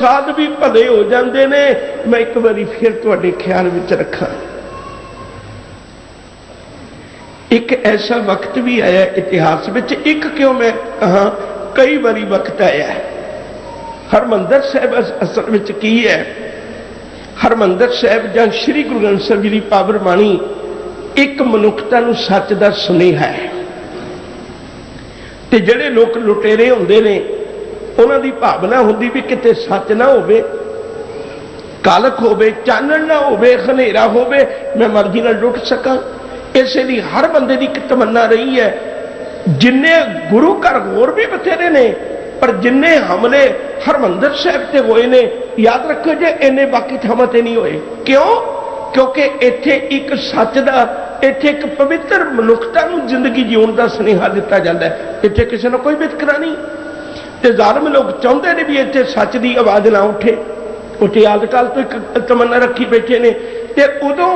ਸਾਧ ਵੀ ਭਲੇ ਹੋ ਜਾਂਦੇ ਨੇ। ਮੈਂ ਇੱਕ ਵਾਰੀ ਫਿਰ ਤੁਹਾਡੇ ਖਿਆਲ ਵਿੱਚ ਰੱਖਾਂ। ਇੱਕ ਐਸਾ ਵਕਤ ਵੀ ਆਇਆ ਇਤਿਹਾਸ ਵਿੱਚ, ਇੱਕ ਕਿਉਂ ਮੈਂ ਕਹਾ, ਕਈ ਵਾਰੀ ਵਕਤ ਆਇਆ ਹੈ। ਹਰਮੰਦਰ ਸਾਹਿਬ ਅਸਲ ਵਿੱਚ ਕੀ ਹੈ? ਹਰਮੰਦਰ ਸਾਹਿਬ ਜਾਂ ਸ੍ਰੀ ਗੁਰੂ ਗ੍ਰੰਥ ਸਾਹਿਬ ਜੀ ਦੀ ਪਾਵਰ ਬਾਣੀ ਇੱਕ ਮਨੁੱਖਤਾ ਨੂੰ ਸੱਚ ਦਾ ਸੁਨੇਹਾ ਹੈ। ਤੇ ਜਿਹੜੇ ਲੋਕ ਲੁਟੇਰੇ ਹੁੰਦੇ ਨੇ ਉਹਨਾਂ ਦੀ ਭਾਵਨਾ ਹੁੰਦੀ ਵੀ ਕਿਤੇ ਸੱਚ ਨਾ ਹੋਵੇ ਕਾਲਕ ਹੋਵੇ, ਚਾਨਣ ਨਾ ਹੋਵੇ, ਹਨੇਰਾ ਹੋਵੇ, ਮੈਂ ਮਰਜ਼ੀ ਨਾਲ ਲੁੱਟ ਸਕਾਂ। ਇਸੇ ਲਈ ਹਰ ਬੰਦੇ ਦੀ ਇੱਕ ਤਮੰਨਾ ਰਹੀ ਹੈ, ਜਿੰਨੇ ਗੁਰੂ ਘਰ ਹੋਰ ਵੀ ਬਥੇਰੇ ਨੇ, ਪਰ ਜਿੰਨੇ ਹਮਲੇ ਹਰਮੰਦਰ ਸਾਹਿਬ ਤੇ ਹੋਏ ਨੇ, ਯਾਦ ਰੱਖੋ ਜੇ ਇੰਨੇ ਬਾਕੀ ਥਾਵਾਂ ਤੇ ਨਹੀਂ ਹੋਏ। ਕਿਉਂ? ਕਿਉਂਕਿ ਇੱਥੇ ਇੱਕ ਸੱਚ ਦਾ, ਇੱਥੇ ਇੱਕ ਪਵਿੱਤਰ ਮਨੁੱਖਤਾ ਨੂੰ ਜ਼ਿੰਦਗੀ ਜਿਉਣ ਦਾ ਸੁਨੇਹਾ ਦਿੱਤਾ ਜਾਂਦਾ ਹੈ। ਇੱਥੇ ਕਿਸੇ ਨੂੰ ਕੋਈ ਵਿਤਕਰਾ ਨਹੀਂ। ਤੇ ਜ਼ਾਲਮ ਲੋਕ ਚਾਹੁੰਦੇ ਨੇ ਵੀ ਇੱਥੇ ਸੱਚ ਦੀ ਆਵਾਜ਼ ਨਾ ਉੱਠੇ। ਉੱਥੇ ਆਦਕਾਲ ਤੋਂ ਇੱਕ ਤਮੰਨਾ ਰੱਖੀ ਬੈਠੇ ਨੇ। ਤੇ ਉਦੋਂ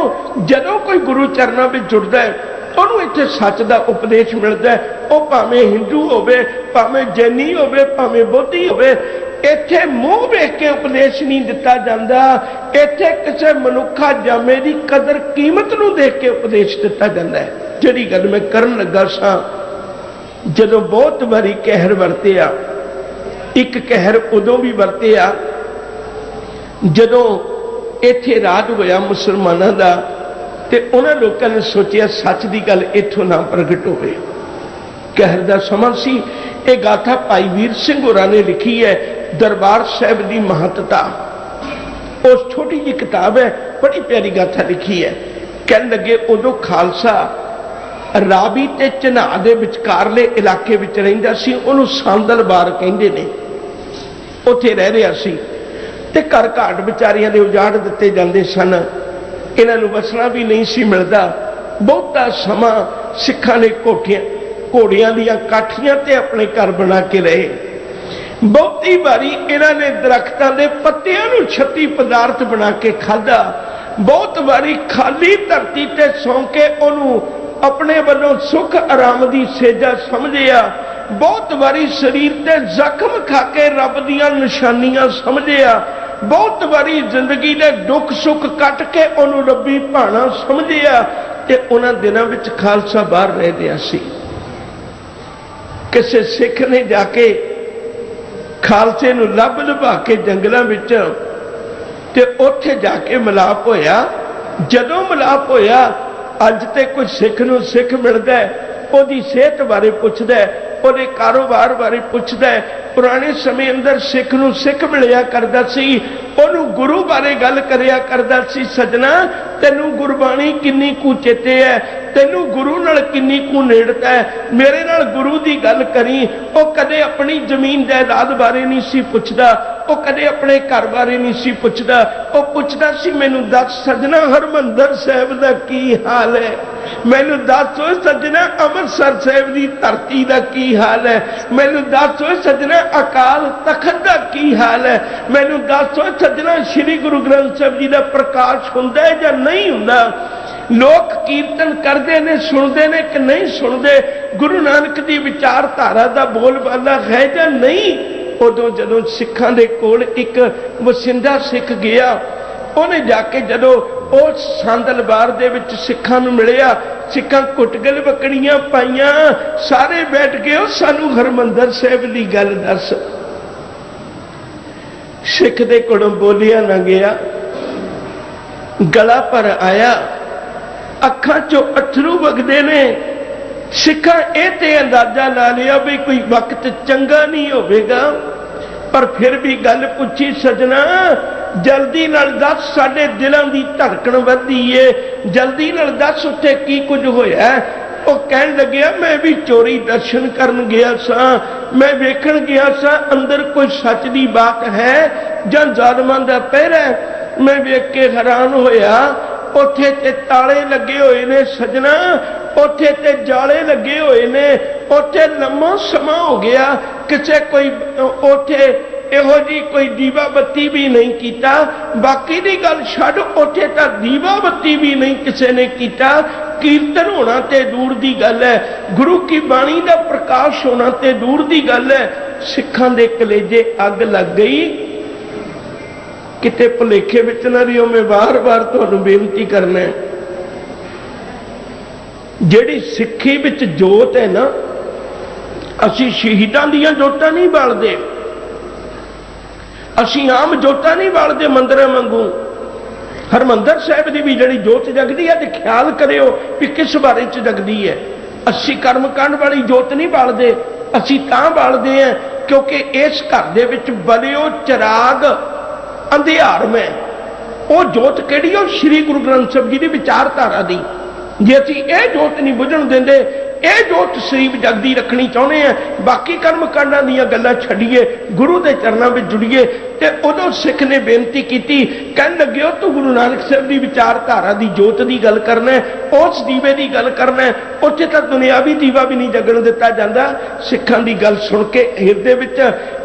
ਜਦੋਂ ਕੋਈ ਗੁਰੂ ਚਰਨਾਂ ਵਿੱਚ ਜੁੜਦਾ ਹੈ, ਉਹਨੂੰ ਇੱਥੇ ਸੱਚ ਦਾ ਉਪਦੇਸ਼ ਮਿਲਦਾ ਉਹ ਭਾਵੇਂ ਹਿੰਦੂ ਹੋਵੇ, ਭਾਵੇਂ ਜੈਨੀ ਹੋਵੇ, ਭਾਵੇਂ ਬੋਧੀ ਹੋਵੇ, ਇੱਥੇ ਮੂੰਹ ਵੇਖ ਕੇ ਉਪਦੇਸ਼ ਨਹੀਂ ਦਿੱਤਾ ਜਾਂਦਾ। ਇੱਥੇ ਕਿਸੇ ਮਨੁੱਖਾ ਜਾਮੇ ਦੀ ਕਦਰ ਕੀਮਤ ਨੂੰ ਦੇਖ ਕੇ ਉਪਦੇਸ਼ ਦਿੱਤਾ ਜਾਂਦਾ ਹੈ। ਜਿਹੜੀ ਗੱਲ ਮੈਂ ਕਰਨ ਲੱਗਾ ਸਾਂ, ਜਦੋਂ ਬਹੁਤ ਵਾਰੀ ਕਹਿਰ ਵਰਤਿਆ ਇੱਕ ਕਹਿਰ ਉਦੋਂ ਵੀ ਵਰਤਿਆ ਜਦੋਂ ਇੱਥੇ ਰਾਜ ਹੋਇਆ ਮੁਸਲਮਾਨਾਂ ਦਾ ਤੇ ਉਹਨਾਂ ਲੋਕਾਂ ਨੇ ਸੋਚਿਆ ਸੱਚ ਦੀ ਗੱਲ ਇੱਥੋਂ ਨਾ ਪ੍ਰਗਟ ਹੋਵੇ। ਕਹਿਰ ਦਾ ਸਮਾਂ ਸੀ। ਇਹ ਗਾਥਾ ਭਾਈ ਵੀਰ ਸਿੰਘ ਹੋਰਾਂ ਨੇ ਲਿਖੀ ਹੈ, ਦਰਬਾਰ ਸਾਹਿਬ ਦੀ ਮਹੱਤਤਾ। ਉਸ ਛੋਟੀ ਜਿਹੀ ਕਿਤਾਬ ਹੈ, ਬੜੀ ਪਿਆਰੀ ਗਾਥਾ ਲਿਖੀ ਹੈ। ਕਹਿਣ ਲੱਗੇ, ਉਦੋਂ ਖਾਲਸਾ ਰਾਵੀ ਤੇ ਚਨਾਹ ਦੇ ਵਿਚਕਾਰਲੇ ਇਲਾਕੇ ਵਿੱਚ ਰਹਿੰਦਾ ਸੀ, ਉਹਨੂੰ ਸਾਂਦਲਬਾਰ ਕਹਿੰਦੇ ਨੇ। ਉੱਥੇ ਰਹਿ ਰਿਹਾ ਸੀ ਤੇ ਘਰ ਘਾਟ ਵਿਚਾਰੀਆਂ ਦੇ ਉਜਾੜ ਦਿੱਤੇ ਜਾਂਦੇ ਸਨ। ਇਹਨਾਂ ਨੂੰ ਵਸਣਾ ਵੀ ਨਹੀਂ ਸੀ ਮਿਲਦਾ। ਬਹੁਤਾ ਸਮਾਂ ਸਿੱਖਾਂ ਨੇ ਕੋਠੀਆਂ, ਘੋੜੀਆਂ ਦੀਆਂ ਕਾਠੀਆਂ ਤੇ ਆਪਣੇ ਘਰ ਬਣਾ ਕੇ ਰਹੇ ਬਹੁਤੀ ਵਾਰੀ ਇਹਨਾਂ ਨੇ ਦਰਖਤਾਂ ਦੇ ਪੱਤਿਆਂ ਨੂੰ ਛੱਤੀ ਪਦਾਰਥ ਬਣਾ ਕੇ ਖਾਧਾ। ਬਹੁਤ ਵਾਰੀ ਖਾਲੀ ਧਰਤੀ ਤੇ ਸੌਂ ਕੇ ਉਹਨੂੰ ਆਪਣੇ ਵੱਲੋਂ ਸੁੱਖ ਆਰਾਮ ਦੀ ਸੇਜਾ ਸਮਝਿਆ। ਬਹੁਤ ਵਾਰੀ ਸਰੀਰ ਤੇ ਜ਼ਖਮ ਖਾ ਕੇ ਰੱਬ ਦੀਆਂ ਨਿਸ਼ਾਨੀਆਂ ਸਮਝਿਆ। ਬਹੁਤ ਵਾਰੀ ਜ਼ਿੰਦਗੀ ਦੇ ਦੁੱਖ ਸੁੱਖ ਕੱਟ ਕੇ ਉਹਨੂੰ ਰੱਬੀ ਭਾਣਾ ਸਮਝਿਆ ਤੇ ਉਹਨਾਂ ਦਿਨਾਂ ਵਿੱਚ ਖਾਲਸਾ ਬਾਹਰ ਰਹਿ ਗਿਆ ਸੀ। ਕਿਸੇ ਸਿੱਖ ਨੇ ਜਾ ਕੇ ਖਾਲਸੇ ਨੂੰ ਲੱਭ ਲਭਾ ਕੇ ਜੰਗਲਾਂ ਵਿੱਚ ਤੇ ਉੱਥੇ ਜਾ ਕੇ ਮਿਲਾਪ ਹੋਇਆ। ਜਦੋਂ ਮਿਲਾਪ ਹੋਇਆ ਅੱਜ ਤੇ ਕੋਈ ਸਿੱਖ ਨੂੰ ਸਿੱਖ ਮਿਲਦਾ ਉਹਦੀ ਸਿਹਤ ਬਾਰੇ ਪੁੱਛਦਾ ਉਹਦੇ ਕਾਰੋਬਾਰ ਬਾਰੇ ਪੁੱਛਦਾ ਹੈ। ਪੁਰਾਣੇ ਸਮੇਂ ਅੰਦਰ ਸਿੱਖ ਨੂੰ ਸਿੱਖ ਮਿਲਿਆ ਕਰਦਾ ਸੀ। ਉਹਨੂੰ ਗੁਰੂ ਬਾਰੇ ਗੱਲ ਕਰਿਆ ਕਰਦਾ ਸੀ, ਸਜਣਾ, ਤੈਨੂੰ ਗੁਰਬਾਣੀ ਕਿੰਨੀ ਕੁ ਚੇਤੇ ਹੈ? ਤੈਨੂੰ ਗੁਰੂ ਨਾਲ ਕਿੰਨੀ ਕੁ ਨੇੜਤਾ ਹੈ? ਮੇਰੇ ਨਾਲ ਗੁਰੂ ਦੀ ਗੱਲ ਕਰੀ। ਉਹ ਕਦੇ ਆਪਣੀ ਜ਼ਮੀਨ ਜਾਇਦਾਦ ਬਾਰੇ ਨਹੀਂ ਸੀ ਪੁੱਛਦਾ। ਉਹ ਕਦੇ ਆਪਣੇ ਘਰ ਬਾਰੇ ਨਹੀਂ ਸੀ ਪੁੱਛਦਾ। ਉਹ ਪੁੱਛਦਾ ਸੀ, ਮੈਨੂੰ ਦੱਸ ਸਜਣਾ ਹਰਮੰਦਰ ਸਾਹਿਬ ਦਾ ਕੀ ਹਾਲ ਹੈ? ਮੈਨੂੰ ਦੱਸ ਓਏ ਸੱਜਣਾ, ਅੰਮ੍ਰਿਤਸਰ ਸਾਹਿਬ ਦੀ ਧਰਤੀ ਦਾ ਕੀ ਹਾਲ ਹੈ? ਮੈਨੂੰ ਦੱਸ ਓਏ ਸੱਜਣਾ, ਅਕਾਲ ਤਖਤ ਦਾ ਕੀ ਹਾਲ ਹੈ? ਮੈਨੂੰ ਦੱਸ ਓਏ ਸੱਜਣਾ, ਸ੍ਰੀ ਗੁਰੂ ਗ੍ਰੰਥ ਸਾਹਿਬ ਜੀ ਦਾ ਪ੍ਰਕਾਸ਼ ਹੁੰਦਾ ਹੈ ਜਾਂ ਨਹੀਂ ਹੁੰਦਾ? ਲੋਕ ਕੀਰਤਨ ਕਰਦੇ ਨੇ, ਸੁਣਦੇ ਨੇ ਕਿ ਨਹੀਂ ਸੁਣਦੇ? ਗੁਰੂ ਨਾਨਕ ਦੀ ਵਿਚਾਰਧਾਰਾ ਦਾ ਬੋਲਬਾਲਾ ਹੈ ਜਾਂ ਨਹੀਂ? ਉਦੋਂ ਜਦੋਂ ਸਿੱਖਾਂ ਦੇ ਕੋਲ ਇੱਕ ਵਸਿੰਦਾ ਸਿੱਖ ਗਿਆ ਉਹਨੇ ਜਾ ਕੇ ਜਦੋਂ ਉਹ ਸੰਦਲਬਾਰ ਦੇ ਵਿੱਚ ਸਿੱਖਾਂ ਨੂੰ ਮਿਲਿਆ, ਸਿੱਖਾਂ ਕੁੱਟਗਲ ਬੱਕੜੀਆਂ ਪਾਈਆਂ, ਸਾਰੇ ਬੈਠ ਗਏ ਉਹ ਸਾਨੂੰ ਹਰਮੰਦਰ ਸਾਹਿਬ ਦੀ ਗੱਲ ਦੱਸ। ਸਿੱਖ ਦੇ ਕੋਲੋਂ ਬੋਲਿਆ ਨਾ ਗਿਆ। ਗਲਾ ਪਰ ਆਇਆ। ਅੱਖਾਂ ਚੋਂ ਅਥਰੂ ਵਗਦੇ ਨੇ। ਸਿੱਖਾਂ ਇਹ ਤੇ ਅੰਦਾਜ਼ਾ ਲਾ ਲਿਆ ਵੀ ਕੋਈ ਵਕਤ ਚੰਗਾ ਨਹੀਂ ਹੋਵੇਗਾ, ਪਰ ਫਿਰ ਵੀ ਗੱਲ ਪੁੱਛੀ ਸਜਣਾ ਜਲਦੀ ਨਾਲ ਦੱਸ ਸਾਡੇ ਦਿਲਾਂ ਦੀ ਧੜਕਣ ਵਧੀ ਏ। ਜਲਦੀ ਨਾਲ ਦੱਸ ਉੱਥੇ ਕੀ ਕੁਝ ਹੋਇਆ ਉਹ ਕਹਿਣ ਲੱਗਿਆ ਮੈਂ ਵੀ ਚੋਰੀ ਦਰਸ਼ਨ ਕਰਨ ਗਿਆ ਸਾਂ। ਮੈਂ ਵੇਖਣ ਗਿਆ ਸਾਂ, ਅੰਦਰ ਕੋਈ ਸੱਚ ਦੀ ਬਾਤ ਹੈ ਜਾਂ ਜ਼ਾਲਮਾਂ ਦਾ ਪਹਿਰਾ ਮੈਂ ਵੇਖ ਕੇ ਹੈਰਾਨ ਹੋਇਆ। ਉੱਥੇ ਤੇ ਤਾਲੇ ਲੱਗੇ ਹੋਏ ਨੇ ਸਜਣਾ, ਉੱਥੇ ਤੇ ਜਾਲੇ ਲੱਗੇ ਹੋਏ ਨੇ। ਉੱਥੇ ਲੰਮਾ ਸਮਾਂ ਹੋ ਗਿਆ। ਕਿਸੇ ਕੋਈ, ਉੱਥੇ ਇਹੋ ਜੀ ਕੋਈ ਦੀਵਾ ਬੱਤੀ ਵੀ ਨਹੀਂ ਕੀਤਾ। ਬਾਕੀ ਦੀ ਗੱਲ ਛੱਡ, ਉੱਥੇ ਤਾਂ ਦੀਵਾ ਬੱਤੀ ਵੀ ਨਹੀਂ ਕਿਸੇ ਨੇ ਕੀਤਾ। ਕੀਰਤਨ ਹੋਣਾ ਤੇ ਦੂਰ ਦੀ ਗੱਲ ਹੈ। ਗੁਰੂ ਕੀ ਬਾਣੀ ਦਾ ਪ੍ਰਕਾਸ਼ ਹੋਣਾ ਤੇ ਦੂਰ ਦੀ ਗੱਲ ਹੈ। ਸਿੱਖਾਂ ਦੇ ਕਲੇਜੇ ਅੱਗ ਲੱਗ ਗਈ। ਕਿਤੇ ਭੁਲੇਖੇ ਵਿੱਚ ਨਾ ਰਿਓ ਮੈਂ ਵਾਰ-ਵਾਰ ਤੁਹਾਨੂੰ ਬੇਨਤੀ ਕਰਨਾ ਹੈ। ਜਿਹੜੀ ਸਿੱਖੀ ਵਿੱਚ ਜੋਤ ਹੈ ਨਾ, ਅਸੀਂ ਸ਼ਹੀਦਾਂ ਦੀਆਂ ਜੋਤਾਂ ਨਹੀਂ ਬਾਲਦੇ। ਅਸੀਂ ਆਮ ਜੋਤਾਂ ਨਹੀਂ ਬਾਲਦੇ ਮੰਦਰਾਂ ਵਾਂਗੂ। ਹਰਮੰਦਰ ਸਾਹਿਬ ਦੀ ਵੀ ਜਿਹੜੀ ਜੋਤ ਜਗਦੀ ਹੈ, ਤੇ ਖਿਆਲ ਕਰਿਓ ਵੀ ਕਿਸ ਬਾਰੇ ਚ ਜਗਦੀ ਹੈ। ਅਸੀਂ ਕਰਮਕਾਂਡ ਵਾਲੀ ਜੋਤ ਨਹੀਂ ਬਾਲਦੇ ਅਸੀਂ ਤਾਂ ਬਾਲਦੇ ਹਾਂ ਕਿਉਂਕਿ ਇਸ ਘਰ ਦੇ ਵਿੱਚ ਬਲਿਓ ਚਿਰਾਗ ਅੰਧਿਆਰਮੈ ਉਹ ਜੋਤ ਕਿਹੜੀ ਉਹ ਸ੍ਰੀ ਗੁਰੂ ਗ੍ਰੰਥ ਸਾਹਿਬ ਜੀ ਦੀ ਵਿਚਾਰਧਾਰਾ ਦੀ। ਜੇ ਅਸੀਂ ਇਹ ਜੋਤ ਨਹੀਂ ਬੁਝਣ ਦਿੰਦੇ ਇਹ ਜੋਤ ਸਰੀਬ ਜਗਦੀ ਰੱਖਣੀ ਚਾਹੁੰਦੇ ਆ, ਬਾਕੀ ਕਰਮ ਕਾਂਡਾਂ ਦੀਆਂ ਗੱਲਾਂ ਛੱਡੀਏ, ਗੁਰੂ ਦੇ ਚਰਨਾਂ ਵਿੱਚ ਜੁੜੀਏ, ਤੇ ਉਦੋਂ ਸਿੱਖ ਨੇ ਬੇਨਤੀ ਕੀਤੀ, ਕਹਿਣ ਲੱਗਿਓ ਤੂੰ ਗੁਰੂ ਨਾਨਕ ਸਾਹਿਬ ਦੀ ਵਿਚਾਰਧਾਰਾ ਦੀ ਜੋਤ ਦੀ ਗੱਲ ਕਰਨਾ ਉਸ ਦੀਵੇ ਦੀ ਗੱਲ ਕਰਨਾ ਉੱਥੇ ਤਾਂ ਦੁਨਿਆਵੀ ਦੀਵਾ ਵੀ ਨਹੀਂ ਜਗਣ ਦਿੱਤਾ ਜਾਂਦਾ। ਸਿੱਖਾਂ ਦੀ ਗੱਲ ਸੁਣ ਕੇ ਹਿਰਦੇ ਵਿੱਚ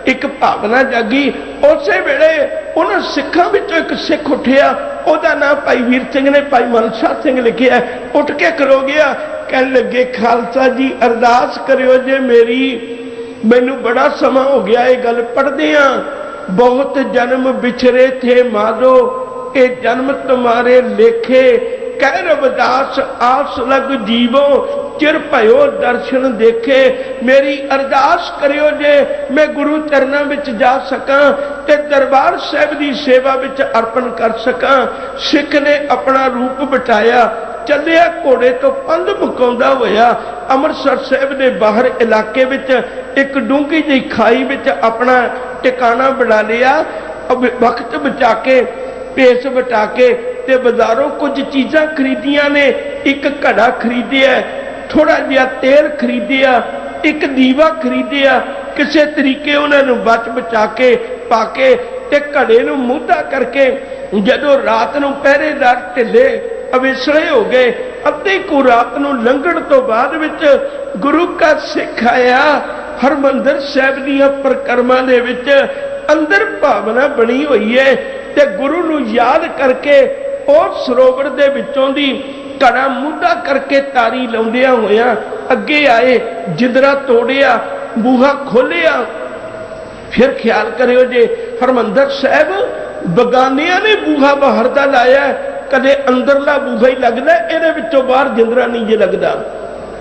ਇੱਕ ਭਾਵਨਾ ਜਾਗੀ। ਉਸੇ ਵੇਲੇ ਉਹਨਾਂ ਸਿੱਖਾਂ ਵਿੱਚੋਂ ਇੱਕ ਸਿੱਖ ਉੱਠਿਆ, ਉਹਦਾ ਨਾਮ ਭਾਈ ਵੀਰ ਸਿੰਘ ਨੇ, ਭਾਈ ਮਨਸਾ ਸਿੰਘ ਲਿਖਿਆ ਉੱਠ ਕੇ ਕਰੋ ਗਿਆ ਕਹਿਣ ਲੱਗੇ, ਖਾਲਸਾ ਜੀ, ਅਰਦਾਸ ਕਰਿਓ ਜੇ ਮੇਰੀ, ਮੈਨੂੰ ਬੜਾ ਸਮਾਂ ਹੋ ਗਿਆ ਇਹ ਗੱਲ ਪੜ੍ਹਦੇ ਆ। ਬਹੁਤ ਜਨਮ ਵਿਛਰੇ ਥੇ ਮਾਧੋ, ਇਹ ਜਨਮ ਤੁਮਾਰੇ ਲੇਖੇ। ਕਹਿ ਰਵਿਦਾਸ ਆਸ ਲਗ ਜੀਵੋ, ਚਿਰ ਭਇਓ ਦਰਸ਼ਨ ਦੇਖੇ। ਮੇਰੀ ਅਰਦਾਸ ਕਰਿਓ ਜੇ ਮੈਂ ਗੁਰੂ ਚਰਨਾਂ ਵਿੱਚ ਜਾ ਸਕਾਂ ਤੇ ਦਰਬਾਰ ਸਾਹਿਬ ਦੀ ਸੇਵਾ ਵਿੱਚ ਅਰਪਣ ਕਰ ਸਕਾਂ। ਸਿੱਖ ਨੇ ਆਪਣਾ ਰੂਪ ਬਟਾਇਆ ਚੱਲਿਆ, ਘੋੜੇ ਤੋਂ ਪੰਧ ਮੁਕਾਉਂਦਾ ਹੋਇਆ ਅੰਮ੍ਰਿਤਸਰ ਸਾਹਿਬ ਦੇ ਬਾਹਰ ਇਲਾਕੇ ਵਿੱਚ ਇੱਕ ਡੂੰਘੀ ਜਿਹੀ ਖਾਈ ਵਿੱਚ ਆਪਣਾ ਟਿਕਾਣਾ ਬਣਾ ਲਿਆ। ਵਕਤ ਬਚਾ ਕੇ ਪੇਸ ਵਟਾ ਕੇ ਤੇ ਬਾਜ਼ਾਰੋਂ ਕੁਝ ਚੀਜ਼ਾਂ ਖਰੀਦੀਆਂ ਨੇ। ਇੱਕ ਘੜਾ ਖਰੀਦਿਆ ਥੋੜਾ ਜਿਹਾ ਤੇਲ ਖਰੀਦਿਆ, ਇੱਕ ਦੀਵਾ ਖਰੀਦਿਆ। ਕਿਸੇ ਤਰੀਕੇ ਉਹਨਾਂ ਨੂੰ ਬਚ ਬਚਾ ਕੇ ਪਾ ਕੇ ਤੇ ਘੜੇ ਨੂੰ ਮੁੱਦਾ ਕਰਕੇ ਜਦੋਂ ਰਾਤ ਨੂੰ ਪਹਿਰੇਦਾਰ ਢਿੱਲੇ ਅਵੇਸਲੇ ਹੋ ਗਏ। ਅੱਧੀ ਕੁ ਰਾਤ ਨੂੰ ਲੰਘਣ ਤੋਂ ਬਾਅਦ ਵਿੱਚ ਗੁਰੂ ਕਾ ਸਿੱਖ ਆਇਆ। ਹਰਮੰਦਰ ਸਾਹਿਬ ਦੀਆਂ ਪ੍ਰਕਰਮਾਂ ਦੇ ਵਿੱਚ ਅੰਦਰ ਭਾਵਨਾ ਬਣੀ ਹੋਈ ਹੈ ਤੇ ਗੁਰੂ ਨੂੰ ਯਾਦ ਕਰਕੇ ਉਹ ਸਰੋਵਰ ਦੇ ਵਿੱਚੋਂ ਦੀ ਘੜਾ ਮੁੱਦਾ ਕਰਕੇ ਤਾਰੀ ਲਾਉਂਦਿਆਂ ਹੋਇਆਂ ਅੱਗੇ ਆਏ, ਜਿਦਰਾ ਤੋੜਿਆ, ਬੂਹਾ ਖੋਲਿਆ ਫਿਰ ਖਿਆਲ ਕਰਿਓ ਜੇ ਹਰਮੰਦਰ ਸਾਹਿਬ ਬਗਾਨਿਆਂ ਨੇ ਬੂਹਾ ਬਾਹਰ ਦਾ ਲਾਇਆ ਕਦੇ ਅੰਦਰਲਾ ਬੂਹਾ ਹੀ ਲੱਗਦਾ, ਇਹਦੇ ਵਿੱਚੋਂ ਬਾਹਰ ਜਿੰਦਰਾ ਨਹੀਂ ਜੇ ਲੱਗਦਾ।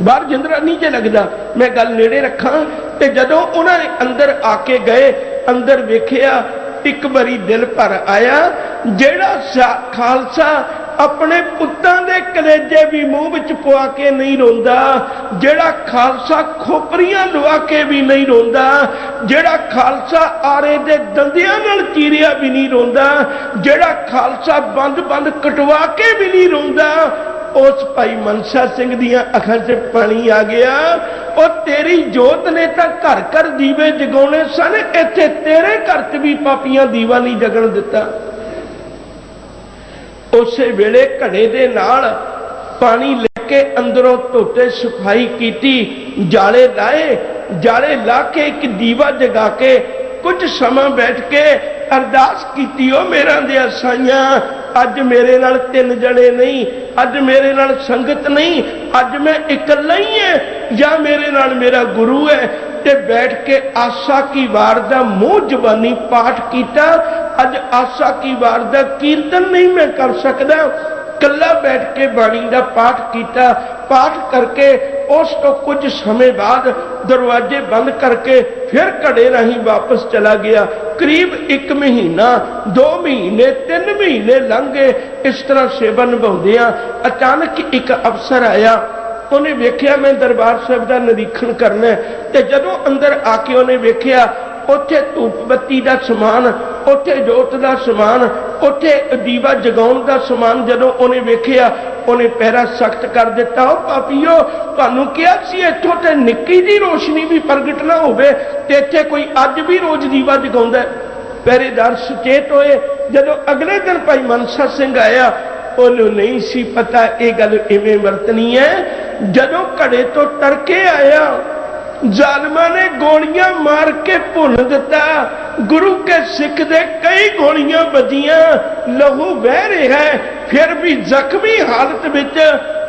ਬਾਹਰ ਜਿੰਦਰਾ ਨਹੀਂ ਜੇ ਲੱਗਦਾ। ਮੈਂ ਗੱਲ ਨੇੜੇ ਰੱਖਾਂ ਤੇ ਜਦੋਂ ਉਹਨਾਂ ਨੇ ਅੰਦਰ ਆ ਕੇ ਗਏ, ਅੰਦਰ ਵੇਖਿਆ, ਇੱਕ ਵਾਰੀ ਦਿਲ ਭਰ ਆਇਆ, ਜਿਹੜਾ ਖਾਲਸਾ ਆਪਣੇ ਪੁੱਤਾਂ ਦੇ ਕਲੇਜੇ ਵੀ ਮੂੰਹ ਵਿੱਚ ਪਵਾ ਕੇ ਨਹੀਂ ਰੋਂਦਾ, ਜਿਹੜਾ ਖਾਲਸਾ ਖੋਪਰੀਆਂ ਲਵਾ ਕੇ ਵੀ ਨਹੀਂ ਰੋਂਦਾ, ਜਿਹੜਾ ਖਾਲਸਾ ਆਰੇ ਦੇ ਦੰਦਿਆਂ ਨਾਲ ਚੀਰਿਆ ਵੀ ਨਹੀਂ ਰੋਂਦਾ, ਜਿਹੜਾ ਖਾਲਸਾ ਬੰਦ-ਬੰਦ ਕਟਵਾ ਕੇ ਵੀ ਨਹੀਂ ਰੋਂਦਾ, ਉਸ ਭਾਈ ਮਨਸਾ ਸਿੰਘ ਦੀਆਂ ਅੱਖਾਂ 'ਚ ਪਾਣੀ ਆ ਗਿਆ। ਉਹ ਤੇਰੀ ਜੋਤ ਨੇ ਤਾਂ ਘਰ ਘਰ ਦੀਵੇ ਜਗਾਉਣੇ ਸਨ, ਇੱਥੇ ਤੇਰੇ ਘਰ 'ਚ ਵੀ ਪਾਪੀਆਂ ਦੀਵਾ ਨਹੀਂ ਜਗਣ ਦਿੱਤਾ। ਉਸੇ ਵੇਲੇ ਘੜੇ ਦੇ ਨਾਲ ਪਾਣੀ ਲੈ ਕੇ ਅੰਦਰੋਂ ਧੋਤੇ ਸਫ਼ਾਈ ਕੀਤੀ। ਜਾਲੇ ਲਾਏ, ਜਾਲੇ ਲਾ ਕੇ ਇੱਕ ਦੀਵਾ ਜਗਾ ਕੇ ਕੁਝ ਸਮਾਂ ਬੈਠ ਕੇ ਅਰਦਾਸ ਕੀਤੀ ਉਹ ਮੇਰਾ ਦੇ ਅਸਾਈਆਂ ਅੱਜ ਮੇਰੇ ਨਾਲ ਤਿੰਨ ਜਣੇ ਨਹੀਂ, ਅੱਜ ਮੇਰੇ ਨਾਲ ਸੰਗਤ ਨਹੀਂ, ਅੱਜ ਮੈਂ ਇਕੱਲਾ ਹੀ ਹਾਂ ਜਾਂ ਮੇਰੇ ਨਾਲ ਮੇਰਾ ਗੁਰੂ ਹੈ ਤੇ ਬੈਠ ਕੇ ਆਸਾ ਕੀ ਵਾਰ ਦਾ ਮੂੰਹ ਜ਼ਬਾਨੀ ਪਾਠ ਕੀਤਾ। ਅੱਜ ਆਸਾ ਕੀ ਵਾਰ ਦਾ ਕੀਰਤਨ ਨਹੀਂ ਮੈਂ ਕਰ ਸਕਦਾ। ਕੱਲਾ ਬੈਠ ਕੇ ਬਾਣੀ ਦਾ ਪਾਠ ਕੀਤਾ। ਪਾਠ ਕਰਕੇ ਉਸ ਤੋਂ ਕੁਝ ਸਮੇਂ ਬਾਅਦ ਦਰਵਾਜ਼ੇ ਬੰਦ ਕਰਕੇ ਫਿਰ ਘੜੇ ਰਾਹੀਂ ਵਾਪਸ ਚਲਾ ਗਿਆ। ਕਰੀਬ 1 ਮਹੀਨਾ 2 ਮਹੀਨੇ 3 ਮਹੀਨੇ ਲੰਘੇ ਇਸ ਤਰ੍ਹਾਂ ਸੇਵਾ ਨਿਭਾਉਂਦਿਆਂ। ਅਚਾਨਕ ਇੱਕ ਅਫਸਰ ਆਇਆ। ਉਹਨੇ ਵੇਖਿਆ ਮੈਂ ਦਰਬਾਰ ਸਾਹਿਬ ਦਾ ਨਿਰੀਖਣ ਕਰਨਾ ਤੇ ਜਦੋਂ ਅੰਦਰ ਆ ਕੇ ਉਹਨੇ ਵੇਖਿਆ, ਉੱਥੇ ਧੂਪ ਬੱਤੀ ਦਾ ਸਮਾਨ ਉੱਥੇ ਜੋਤ ਦਾ ਸਮਾਨ, ਉੱਥੇ ਦੀਵਾ ਜਗਾਉਣ ਦਾ ਸਮਾਨ ਜਦੋਂ ਉਹਨੇ ਵੇਖਿਆ, ਉਹਨੇ ਪਹਿਰਾ ਸਖਤ ਕਰ ਦਿੱਤਾ। ਉਹ ਪਾਪੀਓ ਤੁਹਾਨੂੰ ਕਿਹਾ ਸੀ ਇੱਥੋਂ ਤੇ ਨਿੱਕੀ ਦੀ ਰੋਸ਼ਨੀ ਵੀ ਪ੍ਰਗਟ ਨਾ ਹੋਵੇ ਤੇ ਇੱਥੇ ਕੋਈ ਅੱਜ ਵੀ ਰੋਜ਼ ਦੀਵਾ ਜਗਾਉਂਦਾ ਪਹਿਰੇਦਾਰ ਸੁਚੇਤ ਹੋਏ। ਜਦੋਂ ਅਗਲੇ ਦਿਨ ਭਾਈ ਮਨਸਾ ਸਿੰਘ ਆਇਆ, ਉਹਨੂੰ ਨਹੀਂ ਸੀ ਪਤਾ ਇਹ ਗੱਲ ਇਵੇਂ ਵਰਤਣੀ ਹੈ। ਜਦੋਂ ਘੜੇ ਤੋਂ ਤੜਕੇ ਆਇਆ, ਜ਼ਾਲਮਾਂ ਨੇ ਗੋਲੀਆਂ ਮਾਰ ਕੇ ਭੁੰਨ ਦਿੱਤਾ। ਗੁਰੂ ਕੇ ਸਿੱਖ ਦੇ ਕਈ ਗੋਲੀਆਂ ਵੱਜੀਆਂ, ਲਹੂ ਵਹਿ ਰਿਹਾ ਹੈ, ਫਿਰ ਵੀ ਜ਼ਖਮੀ ਹਾਲਤ ਵਿੱਚ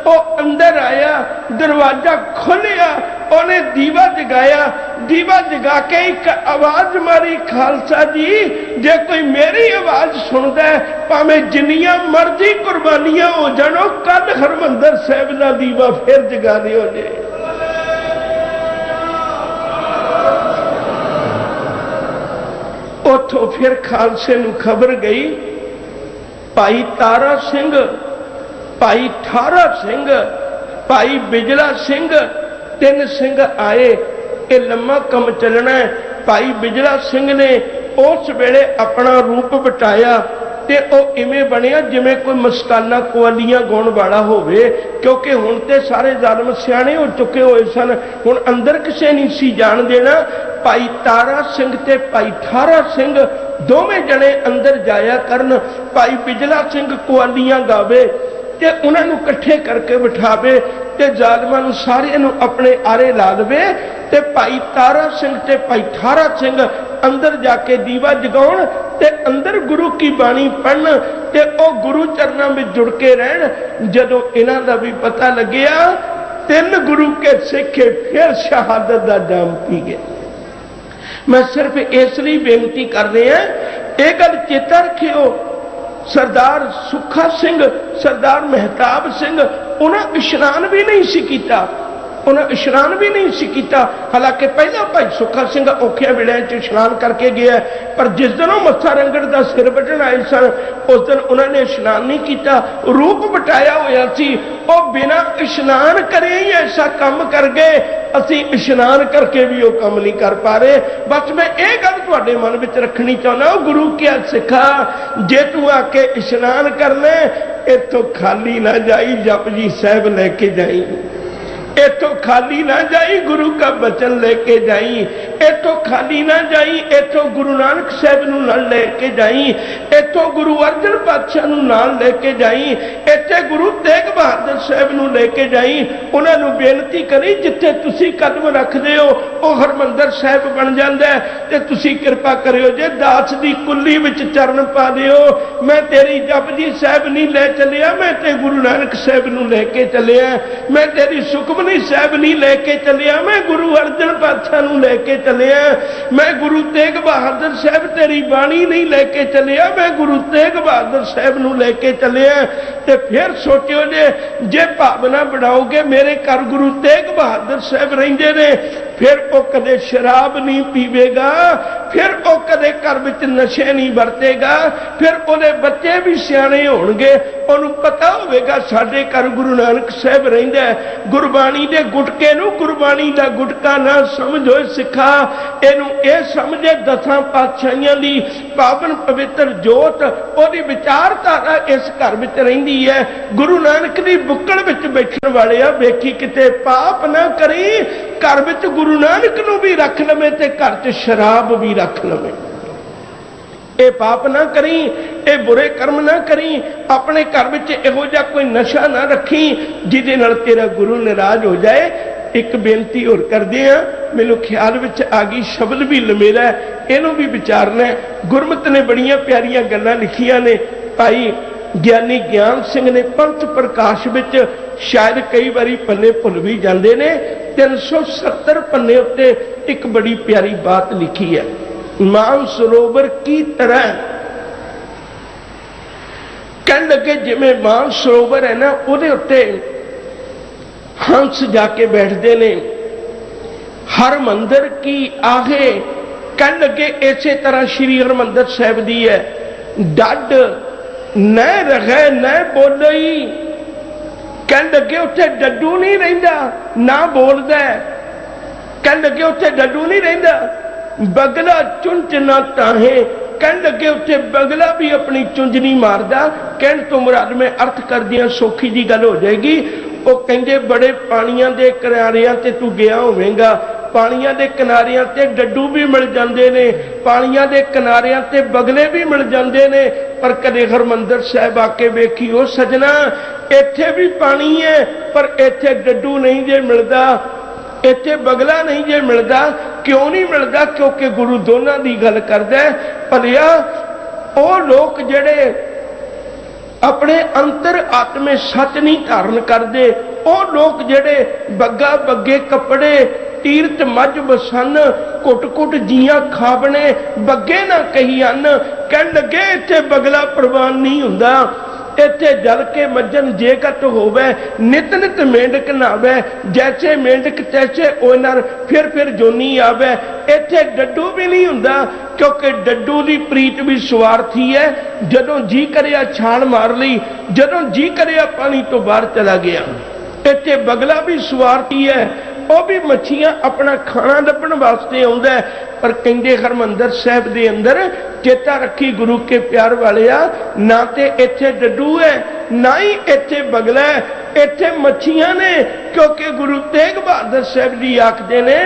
ਉਹ ਅੰਦਰ ਆਇਆ, ਦਰਵਾਜ਼ਾ ਖੋਲਿਆ ਉਹਨੇ ਦੀਵਾ ਜਗਾਇਆ, ਦੀਵਾ ਜਗਾ ਕੇ ਇੱਕ ਆਵਾਜ਼ ਮਾਰੀ, ਖਾਲਸਾ ਜੀ, ਜੇ ਕੋਈ ਮੇਰੀ ਆਵਾਜ਼ ਸੁਣਦਾ ਭਾਵੇਂ ਜਿੰਨੀਆਂ ਮਰਜ਼ੀ ਕੁਰਬਾਨੀਆਂ ਹੋ ਜਾਣੋ ਕੱਲ ਹਰਮੰਦਰ ਸਾਹਿਬ ਦਾ ਦੀਵਾ ਫਿਰ ਜਗਾ ਦਿਓ ਜੇ। ਉੱਥੋਂ ਫਿਰ ਖਾਲਸੇ ਨੂੰ ਖਬਰ ਗਈ, ਭਾਈ ਤਾਰਾ ਸਿੰਘ, ਭਾਈ ਠਾਰਾ ਸਿੰਘ, ਭਾਈ ਬਿਜਲਾ ਸਿੰਘ, ਤਿੰਨ ਸਿੰਘ ਆਏ, ਇਹ ਲੰਮਾ ਕੰਮ ਚੱਲਣਾ ਭਾਈ ਬਿਜਲਾ ਸਿੰਘ ਨੇ ਉਸ ਵੇਲੇ ਆਪਣਾ ਰੂਪ ਵਟਾਇਆ ਤੇ ਉਹ ਇਵੇਂ ਬਣਿਆ ਜਿਵੇਂ ਕੋਈ ਮਸਤਾਨਾ ਕੁਆਲੀਆਂ ਗਾਉਣ ਵਾਲਾ ਹੋਵੇ, ਕਿਉਂਕਿ ਹੁਣ ਤੇ ਸਾਰੇ ਜ਼ਾਲਮ ਸਿਆਣੇ ਹੋ ਚੁੱਕੇ ਹੋਏ ਸਨ। ਹੁਣ ਅੰਦਰ ਕਿਸੇ ਨਹੀਂ ਸੀ ਜਾਣ ਦੇਣਾ। ਭਾਈ ਤਾਰਾ ਸਿੰਘ ਤੇ ਭਾਈ ਠਾਰਾ ਸਿੰਘ ਦੋਵੇਂ ਜਣੇ ਅੰਦਰ ਜਾਇਆ ਕਰਨ। ਭਾਈ ਬਿਜਲਾ ਸਿੰਘ ਕੁਆਲੀਆਂ ਗਾਵੇ ਤੇ ਉਹਨਾਂ ਨੂੰ ਇਕੱਠੇ ਕਰਕੇ ਬਿਠਾਵੇ ਤੇ ਜ਼ਾਲਮਾਂ ਨੂੰ ਸਾਰਿਆਂ ਨੂੰ ਆਪਣੇ ਆਰੇ ਲਾ ਦੇਵੇ ਤੇ ਭਾਈ ਤਾਰਾ ਸਿੰਘ ਤੇ ਭਾਈ ਠਾਰਾ ਸਿੰਘ ਅੰਦਰ ਜਾ ਕੇ ਦੀਵਾ ਜਗਾਉਣ ਤੇ ਅੰਦਰ ਗੁਰੂ ਕੀ ਬਾਣੀ ਪੜਨ ਤੇ ਉਹ ਗੁਰੂ ਚਰਨਾਂ ਵਿੱਚ ਜੁੜ ਕੇ ਰਹਿਣ, ਜਦੋਂ ਇਹਨਾਂ ਦਾ ਵੀ ਪਤਾ ਲੱਗਿਆ, ਤਿੰਨ ਗੁਰੂ ਕੇ ਸਿੱਖੇ ਫਿਰ ਸ਼ਹਾਦਤ ਦਾ ਜਾਮ ਪੀ ਗਏ। ਮੈਂ ਸਿਰਫ ਇਸ ਲਈ ਬੇਨਤੀ ਕਰ ਰਿਹਾ, ਇਹ ਗੱਲ ਚੇਤਾ ਰੱਖਿਓ, ਸਰਦਾਰ ਸੁੱਖਾ ਸਿੰਘ, ਸਰਦਾਰ ਮਹਿਤਾਬ ਸਿੰਘ, ਉਹਨਾਂ ਇਸ਼ਨਾਨ ਵੀ ਨਹੀਂ ਸੀ ਕੀਤਾ। ਉਹਨਾਂ ਇਸ਼ਨਾਨ ਵੀ ਨਹੀਂ ਸੀ ਕੀਤਾ। ਹਾਲਾਂਕਿ ਪਹਿਲਾਂ ਭਾਈ ਸੁੱਖਾ ਸਿੰਘ ਔਖਿਆਂ ਵੇਲਿਆਂ 'ਚ ਇਸ਼ਨਾਨ ਕਰਕੇ ਗਿਆ। ਪਰ ਜਿਸ ਦਿਨ ਉਹ ਮੱਥਾ ਰੰਗੜ ਦਾ ਸਿਰ ਵੱਢਣ ਆਏ ਸਨ, ਉਸ ਦਿਨ ਉਹਨਾਂ ਨੇ ਇਸ਼ਨਾਨ ਨਹੀਂ ਕੀਤਾ। ਰੂਪ ਬਟਾਇਆ ਹੋਇਆ ਸੀ। ਉਹ ਬਿਨਾਂ ਇਸ਼ਨਾਨ ਕਰੇ ਹੀ ਐਸਾ ਕੰਮ ਕਰ ਗਏ। ਅਸੀਂ ਇਸ਼ਨਾਨ ਕਰਕੇ ਵੀ ਉਹ ਕੰਮ ਨਹੀਂ ਕਰ ਪਾ ਰਹੇ। ਬਸ ਮੈਂ ਇਹ ਗੱਲ ਤੁਹਾਡੇ ਮਨ ਵਿੱਚ ਰੱਖਣੀ ਚਾਹੁੰਦਾ ਉਹ ਗੁਰੂ ਕਿਆ ਸਿੱਖਾ, ਜੇ ਤੂੰ ਆ ਕੇ ਇਸ਼ਨਾਨ ਕਰਨਾ, ਇੱਥੋਂ ਖਾਲੀ ਨਾ ਜਾਈ, ਜਪਜੀ ਸਾਹਿਬ ਲੈ ਕੇ ਜਾਈ। ਇਥੋਂ ਖਾਲੀ ਨਾ ਜਾਈ ਗੁਰੂ ਦਾ ਬਚਨ ਲੈ ਕੇ ਜਾਈ। ਇੱਥੋਂ ਖਾਲੀ ਨਾ ਜਾਈ, ਇੱਥੋਂ ਗੁਰੂ ਨਾਨਕ ਸਾਹਿਬ ਨੂੰ ਨਾਲ ਲੈ ਕੇ ਜਾਈ, ਇੱਥੋਂ ਗੁਰੂ ਅਰਜਨ ਪਾਤਸ਼ਾਹ ਨੂੰ ਨਾਲ ਲੈ ਕੇ ਜਾਈ, ਇੱਥੇ ਗੁਰੂ ਤੇਗ ਬਹਾਦਰ ਸਾਹਿਬ ਨੂੰ ਲੈ ਕੇ ਜਾਈ, ਉਹਨਾਂ ਨੂੰ ਬੇਨਤੀ ਕਰੀ, ਜਿੱਥੇ ਤੁਸੀਂ ਕਦਮ ਰੱਖਦੇ ਹੋ, ਉਹ ਹਰਮੰਦਰ ਸਾਹਿਬ ਬਣ ਜਾਂਦਾ ਤੇ ਤੁਸੀਂ ਕਿਰਪਾ ਕਰਿਓ ਜੇ ਦਾਸ ਦੀ ਕੁੱਲੀ ਵਿੱਚ ਚਰਨ ਪਾ ਦਿਓ। ਮੈਂ ਤੇਰੀ ਜਪਜੀ ਸਾਹਿਬ ਨਹੀਂ ਲੈ ਚੱਲਿਆ, ਮੈਂ ਤੇ ਗੁਰੂ ਨਾਨਕ ਸਾਹਿਬ ਨੂੰ ਲੈ ਕੇ ਚੱਲਿਆ। ਮੈਂ ਤੇਰੀ ਸੁਖਮਨੀ ਸਾਹਿਬ ਨਹੀਂ ਲੈ ਕੇ ਚੱਲਿਆ, ਮੈਂ ਗੁਰੂ ਅਰਜਨ ਪਾਤਸ਼ਾਹ ਨੂੰ ਲੈ ਕੇ ਚਲਿਆ। ਮੈਂ ਗੁਰੂ ਤੇਗ ਬਹਾਦਰ ਸਾਹਿਬ ਤੇਰੀ ਬਾਣੀ ਨਹੀਂ ਲੈ ਕੇ ਚਲਿਆ। ਮੈਂ ਗੁਰੂ ਤੇਗ ਬਹਾਦਰ ਸਾਹਿਬ ਨੂੰ ਲੈ ਕੇ ਚਲਿਆ। ਤੇ ਫਿਰ ਸੋਚਿਓ ਜੇ ਜੇ ਭਾਵਨਾ ਬਣਾਓਗੇ, ਮੇਰੇ ਘਰ ਗੁਰੂ ਤੇਗ ਬਹਾਦਰ ਸਾਹਿਬ ਰਹਿੰਦੇ ਨੇ, ਫਿਰ ਉਹ ਕਦੇ ਸ਼ਰਾਬ ਨਹੀਂ ਪੀਵੇਗਾ, ਫਿਰ ਉਹ ਕਦੇ ਘਰ ਵਿੱਚ ਨਸ਼ੇ ਨਹੀਂ ਵਰਤੇਗਾ, ਫਿਰ ਉਹਦੇ ਬੱਚੇ ਵੀ ਸਿਆਣੇ ਹੋਣਗੇ। ਉਹਨੂੰ ਪਤਾ ਹੋਵੇਗਾ, ਸਾਡੇ ਘਰ ਗੁਰੂ ਨਾਨਕ ਸਾਹਿਬ ਰਹਿੰਦਾ ਗੁਰਬਾਣੀ ਦੇ ਗੁਟਕੇ ਨੂੰ ਗੁਰਬਾਣੀ ਦਾ ਗੁਟਕਾ ਨਾ ਸਮਝੋ, ਸਿੱਖਾ। ਇਹਨੂੰ ਇਹ ਸਮਝੇ ਦਸਾਂ ਪਾਤਸ਼ਾਹੀਆਂ ਦੀ ਪਾਵਨ ਪਵਿੱਤਰ ਜੋਤ, ਉਹਦੀ ਵਿਚਾਰਧਾਰਾ ਇਸ ਘਰ ਵਿੱਚ ਰਹਿੰਦੀ ਹੈ। ਗੁਰੂ ਨਾਨਕ ਦੀ ਬੁੱਕਲ ਵਿੱਚ ਬੈਠਣ ਵਾਲੇ ਆ ਵੇਖੀ ਕਿਤੇ ਪਾਪ ਨਾ ਕਰੀ, ਘਰ ਵਿੱਚ ਗੁਰੂ ਨਾਨਕ ਨੂੰ ਵੀ ਰੱਖ ਲਵੇਂ ਤੇ ਘਰ 'ਚ ਸ਼ਰਾਬ ਵੀ ਰੱਖ ਲਵੇਂ। ਇਹ ਪਾਪ ਨਾ ਕਰੀ, ਇਹ ਬੁਰੇ ਕਰਮ ਨਾ ਕਰੀ, ਆਪਣੇ ਘਰ ਵਿੱਚ ਇਹੋ ਜਿਹਾ ਕੋਈ ਨਸ਼ਾ ਨਾ ਰੱਖੀ, ਜਿਹਦੇ ਨਾਲ ਤੇਰਾ ਗੁਰੂ ਨਾਰਾਜ਼ ਹੋ ਜਾਏ ਇੱਕ ਬੇਨਤੀ ਹੋਰ ਕਰਦੇ ਆ, ਮੈਨੂੰ ਖਿਆਲ ਵਿੱਚ ਆ ਗਈ, ਸ਼ਬਦ ਵੀ ਲਮੇਰਾ ਇਹਨੂੰ ਵੀ ਵਿਚਾਰਨਾ ਹੈ। ਗੁਰਮਤ ਨੇ ਬੜੀਆਂ ਪਿਆਰੀਆਂ ਗੱਲਾਂ ਲਿਖੀਆਂ ਨੇ। ਭਾਈ ਗਿਆਨੀ ਗਿਆਨ ਸਿੰਘ ਨੇ ਪੰਥ ਪ੍ਰਕਾਸ਼ ਵਿੱਚ ਸ਼ਾਇਦ ਕਈ ਵਾਰੀ ਪੰਨੇ ਭੁੱਲ ਵੀ ਜਾਂਦੇ ਨੇ। 370 ਪੰਨੇ ਉੱਤੇ ਇੱਕ ਬੜੀ ਪਿਆਰੀ ਬਾਤ ਲਿਖੀ ਹੈ। ਮਾਨ ਸਰੋਵਰ ਕੀ ਤਰ੍ਹਾਂ ਕਹਿਣ ਲੱਗੇ ਜਿਵੇਂ ਮਾਨ ਸਰੋਵਰ ਹੈ ਨਾ, ਉਹਦੇ ਉੱਤੇ ਹੰਸ ਜਾ ਕੇ ਬੈਠਦੇ ਨੇ। ਹਰ ਮੰਦਰ ਕੀ ਆਹੇ ਕਹਿਣ ਲੱਗੇ ਇਸੇ ਤਰ੍ਹਾਂ ਸ਼੍ਰੀ ਹਰਮੰਦਰ ਸਾਹਿਬ ਦੀ ਹੈ। ਡੱਡ ਨਾ ਰਹੇ ਨਾ ਬੋਲਈ। ਕਹਿਣ ਲੱਗੇ ਉੱਥੇ ਡੱਡੂ ਨਹੀਂ ਰਹਿੰਦਾ, ਨਾ ਬੋਲਦਾ ਕਹਿਣ ਲੱਗੇ ਉੱਥੇ ਡੱਡੂ ਨਹੀਂ ਰਹਿੰਦਾ, ਬਗਲਾ ਚੁੰਚ ਨਾ ਤਾਹੇ। ਕਹਿਣ ਲੱਗੇ ਉੱਥੇ ਬਗਲਾ ਵੀ ਆਪਣੀ ਚੁੰਝ ਨਹੀਂ ਮਾਰਦਾ। ਕਹਿਣ ਤੋਂ ਮੁਰਾਦ ਮੈਂ ਅਰਥ ਕਰਦਿਆਂ ਸੌਖੀ ਜੀ ਗੱਲ ਹੋ ਜਾਏਗੀ। ਉਹ ਕਹਿੰਦੇ, ਬੜੇ ਪਾਣੀਆਂ ਦੇ ਕਿਨਾਰਿਆਂ ਤੇ ਤੂੰ ਗਿਆ ਹੋਵੇਂਗਾ। ਪਾਣੀਆਂ ਦੇ ਕਿਨਾਰਿਆਂ ਤੇ ਡੱਡੂ ਵੀ ਮਿਲ ਜਾਂਦੇ ਨੇ, ਪਾਣੀਆਂ ਦੇ ਕਿਨਾਰਿਆਂ ਤੇ ਬਗਲੇ ਵੀ ਮਿਲ ਜਾਂਦੇ ਨੇ। ਪਰ ਕਦੇ ਹਰਮੰਦਰ ਸਾਹਿਬ ਆ ਕੇ ਵੇਖੀ ਉਹ ਸਜਣਾ, ਇੱਥੇ ਵੀ ਪਾਣੀ ਹੈ ਪਰ ਇੱਥੇ ਡੱਡੂ ਨਹੀਂ ਜੇ ਮਿਲਦਾ। ਇੱਥੇ ਬਗਲਾ ਨਹੀਂ ਜੇ ਮਿਲਦਾ, ਕਿਉਂ ਨਹੀਂ ਮਿਲਦਾ? ਕਿਉਂਕਿ ਗੁਰੂ ਦੋਨਾਂ ਦੀ ਗੱਲ ਕਰਦਾ ਹੈ। ਭਲਿਆ, ਉਹ ਲੋਕ ਜਿਹੜੇ ਆਪਣੇ ਅੰਤਰ ਆਤਮੇ ਸੱਚ ਨਹੀਂ ਧਾਰਨ ਕਰਦੇ, ਉਹ ਲੋਕ ਜਿਹੜੇ ਬੱਗਾ ਬੱਗੇ ਕੱਪੜੇ ਤੀਰਤ ਮੱਝ ਬਸਨ ਕੁੱਟ ਕੁੱਟ ਜੀਆਂ ਖਾਵਣੇ ਬੱਗੇ ਨਾ ਕਹੀ ਹਨ, ਕਹਿਣ ਲੱਗੇ, ਇੱਥੇ ਬਗਲਾ ਪ੍ਰਵਾਨ ਨਹੀਂ ਹੁੰਦਾ। ਇੱਥੇ ਜਲ ਕੇ ਮੱਜਨ ਜੇਕਤ ਹੋਵੇ, ਨਿਤ ਨਿਤ ਮੇਂਢਕ ਨਾਵੇ ਜੈਸੇ ਮੇਂਢਕ ਤੈਸੇ ਉਹਨਾਂ ਫਿਰ ਫਿਰ ਜੋਨੀ ਆਵੇ। ਇੱਥੇ ਡੱਡੂ ਵੀ ਨਹੀਂ ਹੁੰਦਾ, ਕਿਉਂਕਿ ਡੱਡੂ ਦੀ ਪ੍ਰੀਤ ਵੀ ਸਵਾਰਥੀ ਹੈ। ਜਦੋਂ ਜੀ ਕਰਿਆ ਛਾਲ ਮਾਰ ਲਈ, ਜਦੋਂ ਜੀ ਕਰਿਆ ਪਾਣੀ ਤੋਂ ਬਾਹਰ ਚਲਾ ਗਿਆ। ਇੱਥੇ ਬਗਲਾ ਵੀ ਸਵਾਰਥੀ ਹੈ। ਉਹ ਵੀ ਮੱਛੀਆਂ ਆਪਣਾ ਖਾਣਾ ਲੱਭਣ ਵਾਸਤੇ ਆਉਂਦਾ ਪਰ ਕਹਿੰਦੇ ਹਰਮੰਦਰ ਸਾਹਿਬ ਦੇ ਅੰਦਰ ਚੇਤਾ ਰੱਖੀ ਗੁਰੂ ਕੇ ਪਿਆਰ ਵਾਲਿਆ, ਨਾ ਤੇ ਇੱਥੇ ਡੱਡੂ ਹੈ, ਨਾ ਹੀ ਇੱਥੇ ਬਗਲਾ ਇੱਥੇ ਮੱਛੀਆਂ ਨੇ, ਕਿਉਂਕਿ ਗੁਰੂ ਤੇਗ ਬਹਾਦਰ ਸਾਹਿਬ ਜੀ ਆਖਦੇ ਨੇ,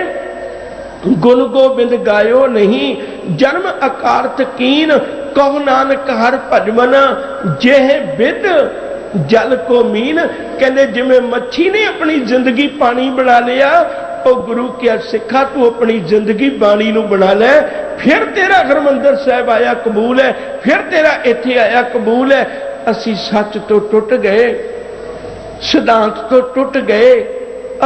ਗੁਣ ਗੋਬਿੰਦ ਗਾਇਓ ਨਹੀਂ, ਜਨਮ ਅਕਾਰਥ ਤਕੀਨ ਕਹੋ ਨਾਨਕ ਹਰ ਭਜਮਨ, ਜਿਹੇ ਵਿਦ ਜਲ ਕੋ ਮੀਨ, ਕਹਿੰਦੇ ਜਿਵੇਂ ਮੱਛੀ ਨੇ ਆਪਣੀ ਜ਼ਿੰਦਗੀ ਪਾਣੀ ਬਣਾ ਲਿਆ, ਉਹ ਗੁਰੂ ਕਿਹਾ ਸਿੱਖਾ, ਤੂੰ ਆਪਣੀ ਜ਼ਿੰਦਗੀ ਬਾਣੀ ਨੂੰ ਬਣਾ ਲੈ, ਫਿਰ ਤੇਰਾ ਹਰਮੰਦਰ ਸਾਹਿਬ ਆਇਆ ਕਬੂਲ ਹੈ, ਫਿਰ ਤੇਰਾ ਇੱਥੇ ਆਇਆ ਕਬੂਲ ਹੈ। ਅਸੀਂ ਸੱਚ ਤੋਂ ਟੁੱਟ ਗਏ, ਸਿਧਾਂਤ ਤੋਂ ਟੁੱਟ ਗਏ,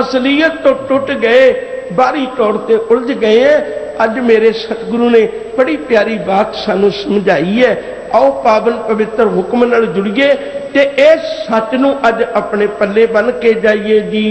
ਅਸਲੀਅਤ ਤੋਂ ਟੁੱਟ ਗਏ ਬਾਹਰੀ ਤੌਰ ਤੇ ਉਲਝ ਗਏ ਹੈ। ਅੱਜ ਮੇਰੇ ਸਤਿਗੁਰੂ ਨੇ ਬੜੀ ਪਿਆਰੀ ਬਾਤ ਸਾਨੂੰ ਸਮਝਾਈ ਹੈ ਆਓ ਪਾਵਨ ਪਵਿੱਤਰ ਹੁਕਮ ਨਾਲ ਜੁੜੀਏ ਤੇ ਇਹ ਸੱਚ ਨੂੰ ਅੱਜ ਆਪਣੇ ਪੱਲੇ ਬੰਨ ਕੇ ਜਾਈਏ ਜੀ।